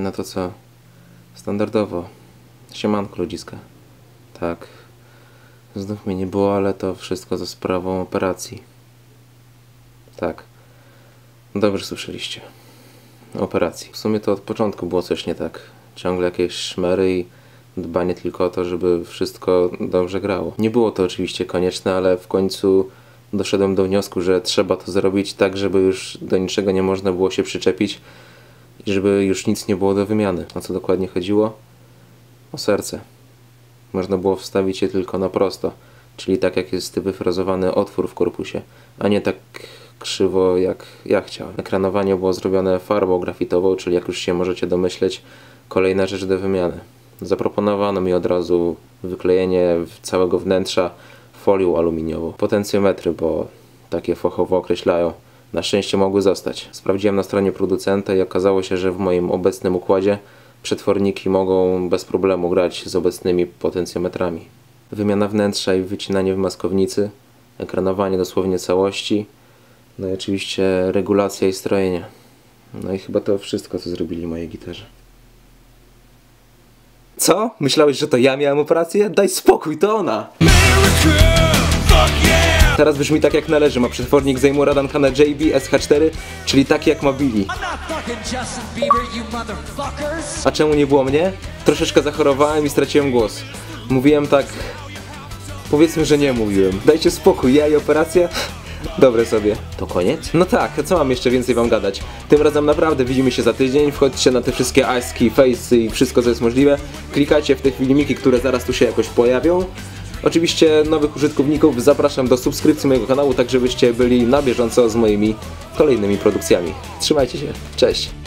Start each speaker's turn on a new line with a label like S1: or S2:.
S1: No to co? Standardowo. Siemanko ludziska. Tak. Znów mnie nie było, ale to wszystko za sprawą operacji. Tak. Dobrze słyszeliście. Operacji. W sumie to od początku było coś nie tak. Ciągle jakieś szmery i dbanie tylko o to, żeby wszystko dobrze grało. Nie było to oczywiście konieczne, ale w końcu doszedłem do wniosku, że trzeba to zrobić tak, żeby już do niczego nie można było się przyczepić żeby już nic nie było do wymiany. O co dokładnie chodziło? O serce. Można było wstawić je tylko na prosto, czyli tak jak jest wyfrazowany otwór w korpusie, a nie tak krzywo jak ja chciałem. Ekranowanie było zrobione farbą grafitową, czyli jak już się możecie domyśleć, kolejna rzecz do wymiany. Zaproponowano mi od razu wyklejenie całego wnętrza folią aluminiową. Potencjometry, bo takie fachowo określają. Na szczęście mogły zostać. Sprawdziłem na stronie producenta i okazało się, że w moim obecnym układzie przetworniki mogą bez problemu grać z obecnymi potencjometrami. Wymiana wnętrza i wycinanie w maskownicy, ekranowanie dosłownie całości, no i oczywiście regulacja i strojenie. No i chyba to wszystko, co zrobili mojej gitarze. Co? Myślałeś, że to ja miałem operację? Daj spokój, to ona! Teraz brzmi tak jak należy, ma przetwornik Zejmura Duncana JB SH4, czyli taki jak ma Billy. A czemu nie było mnie? Troszeczkę zachorowałem i straciłem głos. Mówiłem tak... Powiedzmy, że nie mówiłem. Dajcie spokój, ja i operacja... Dobre sobie. To koniec? No tak, co mam jeszcze więcej wam gadać? Tym razem naprawdę widzimy się za tydzień, wchodźcie na te wszystkie ASCII, Face i wszystko co jest możliwe. Klikajcie w te filmiki, które zaraz tu się jakoś pojawią. Oczywiście nowych użytkowników zapraszam do subskrypcji mojego kanału, tak żebyście byli na bieżąco z moimi kolejnymi produkcjami. Trzymajcie się, cześć!